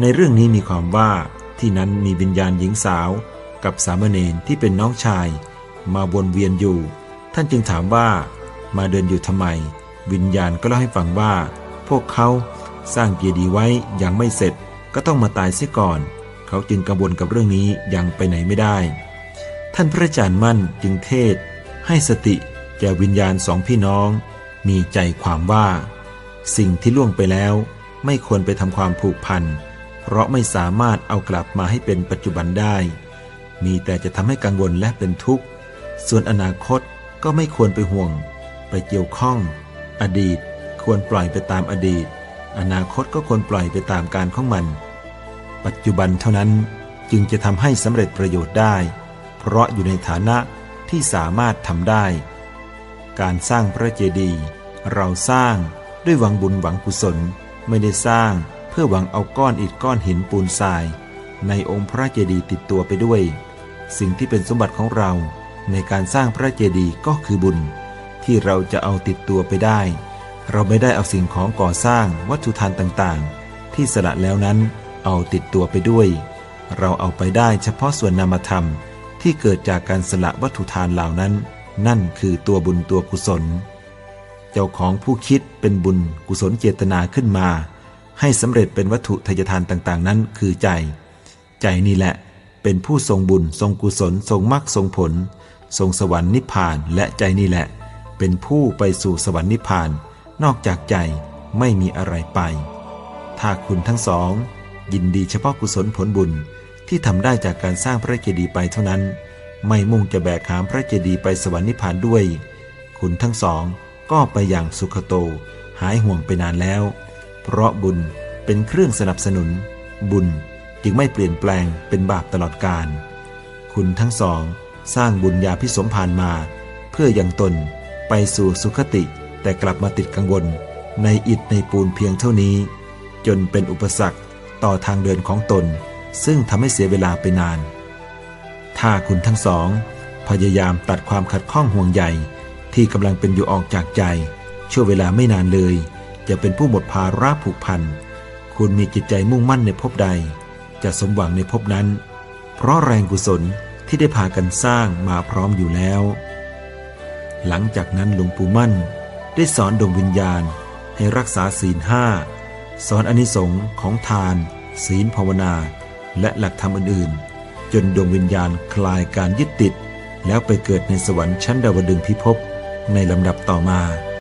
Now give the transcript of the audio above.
ในเรื่องนี้มีความว่าที่นั้นมีวิญญาณหญิงสาว กับสามเณรที่เป็นน้องชาย มาวนเวียนอยู่ ท่านจึงถามว่ามาเดินอยู่ทำไม วิญญาณก็เล่าให้ฟังว่า พวกเขาสร้างเจดีย์ไว้ยังไม่เสร็จก็ต้องมาตายเสียก่อน เขาจึงกังวลกับเรื่องนี้ยังไปไหนไม่ได้ ท่านพระอาจารย์มั่นจึงเทศ ให้สติแก่วิญญาณสองพี่น้อง มีใจความว่า สิ่งที่ล่วงไปแล้ว ไม่ควรไปทำความผูกพัน เพราะไม่สามารถเอากลับมาให้เป็นปัจจุบันได้ มีแต่จะทำให้กังวลและเป็นทุกข์ ส่วนอนาคตก็ไม่ควรไปห่วง ไปเกี่ยวข้อง อดีต ควรปล่อยไปตามอดีต อนาคตก็ควรปล่อยไปตามการของมัน ปัจจุบันเท่านั้นจึงจะทำให้สำเร็จประโยชน์ได้ เพราะอยู่ในฐานะที่สามารถทำได้ การสร้างพระเจดีย์เราสร้างด้วยหวังบุญหวังกุศลไม่ได้สร้าง พื่อหวังเอาก้อนอิฐก้อนหินปูนทราย ในองค์พระเจดีย์ติดตัวไปด้วย สิ่งที่เป็นสมบัติของเราในการสร้างพระเจดีย์ก็คือบุญ ที่เราจะเอาติดตัวไปได้ เราไม่ได้เอาสิ่งของก่อสร้างวัตถุทานต่างๆ ที่สละแล้วนั้นเอาติดตัวไปด้วย เราเอาไปได้เฉพาะส่วนนามธรรมที่เกิดจากการสละวัตถุทานเหล่านั้น นั่นคือตัวบุญตัวกุศล เจ้าของผู้คิดเป็นบุญกุศลเจตนาขึ้นมา ให้สำเร็จเป็นวัตถุทายทานต่าง ๆ นั้นคือใจ ใจนี่แหละ เป็นผู้ทรงบุญทรงกุศล ทรงมรรคทรงผล ทรงสวรรค์นิพพานและใจนี่แหละ เป็นผู้ไปสู่สวรรค์นิพพาน นอกจากใจไม่มีอะไรไป ถ้าคุณทั้งสอง ยินดีเฉพาะกุศลผลบุญที่ทำได้จากการสร้างพระเจดีย์ไปเท่านั้น ไม่มุ่งจะแบกหามพระเจดีย์ไปสวรรค์นิพพานด้วย คุณทั้งสองก็ไปอย่างสุขโต หายห่วงไปนานแล้ว เพราะบุญเป็นเครื่องสนับสนุน บุญจึงไม่เปลี่ยนแปลงเป็นบาปตลอดกาลคุณทั้งสอง สร้างบุญญาพิสมพานมา เพื่อยังตนไปสู่สุขติแต่กลับมาติดกังวล ในอิฐในปูนเพียงเท่านี้ จนเป็นอุปสรรคต่อทางเดินของตน ซึ่งทำให้เสียเวลาไปนาน ถ้าคุณทั้งสอง พยายามตัดความขัดข้องห่วงใยที่กำลังเป็นอยู่ออกจากใจช่วเวลาไม่นานเลย จะเป็นผู้หมดภาระผูกพัน คุณมีจิตใจมุ่งมั่นในภพใด จะสมหวังในภพนั้น เพราะแรงกุศลที่ได้พากันสร้างมาพร้อมอยู่แล้ว หลังจากนั้นหลวงปู่มั่นได้สอนดวงวิญญาณให้รักษาศีลห้าสอนอนิสงค์ของทาน ศีลภาวนา และหลักธรรมอื่นๆ จนดวงวิญญาณคลายการยึดติด แล้วไปเกิดในสวรรค์ชั้นดาวดึงพิภพในลำดับต่อมา